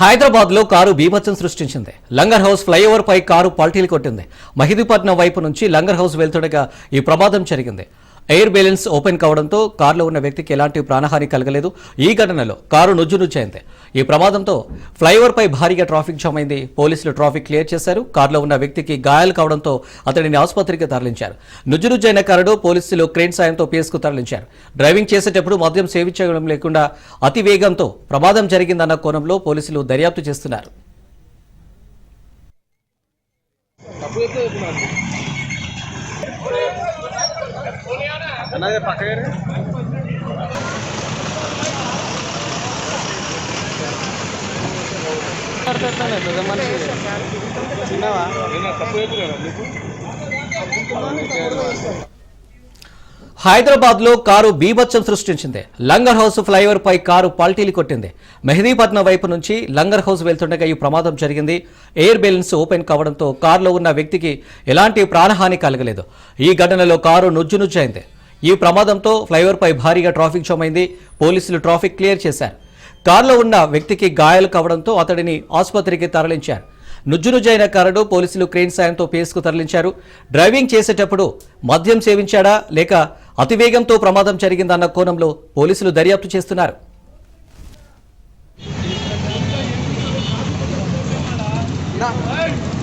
హైదరాబాద్లో కారు బీభత్సం సృష్టించింది. లంగర్ హౌస్ ఫ్లైఓవర్ పై కారు పల్టీలు కొట్టింది. మహిదీపట్నం వైపు నుంచి లంగర్ హౌస్ వెళ్తుండగా ఈ ప్రమాదం జరిగింది. ఎయిర్ బ్యాలెన్స్ ఓపెన్ కావడంతో కారులో ఉన్న వ్యక్తికి ఎలాంటి ప్రాణహాని కలగలేదు. ఈ ఘటనలో కారు నుజ్జు నుజ్జైంది ఈ ప్రమాదంతో ఫ్లైఓవర్పై భారీగా ట్రాఫిక్ జామ్ అయింది. పోలీసులు ట్రాఫిక్ క్లియర్ చేశారు. కారులో ఉన్న వ్యక్తికి గాయాలు కావడంతో అతడిని ఆసుపత్రికి తరలించారు. నుజ్జు నుజ్జైన కారును పోలీసులు క్రేన్ సాయంతో పిఎస్కు తరలించారు. డ్రైవింగ్ చేసేటప్పుడు మద్యం సేవించడం లేకుండా అతి వేగంతో ప్రమాదం జరిగిందన్న కోణంలో పోలీసులు దర్యాప్తు చేస్తున్నారు. అన్నది పక్కగా చిన్నవా తప్పు నీకు? హైదరాబాద్లో కారు బీభత్సం సృష్టించింది. లంగర్ హౌస్ ఫ్లైఓవర్ పై కారు పల్టీలు కొట్టింది. మెహదీపట్నం వైపు నుంచి లంగర్ హౌస్ వెళ్తుండగా ఈ ప్రమాదం జరిగింది. ఎయిర్ బెలూన్స్ ఓపెన్ కావడంతో కారులో ఉన్న వ్యక్తికి ఎలాంటి ప్రాణహాని కలగలేదు. ఈ ఘటనలో కారు నుజ్జు నుజ్జైంది. ఈ ప్రమాదంతో ఫ్లైఓవర్పై భారీగా ట్రాఫిక్ జామ్ అయింది. పోలీసులు ట్రాఫిక్ క్లియర్ చేశారు. కారులో ఉన్న వ్యక్తికి గాయాలు కావడంతో అతడిని ఆసుపత్రికి తరలించారు. నుజ్జునుజ్జైన కారును పోలీసులు క్రేన్ సాయంతో పేస్కు తరలించారు. డ్రైవింగ్ చేసేటప్పుడు మద్యం సేవించాడా లేక అతివేగంతో ప్రమాదం జరిగిందన్న కోణంలో పోలీసులు దర్యాప్తు చేస్తున్నారు. Yeah.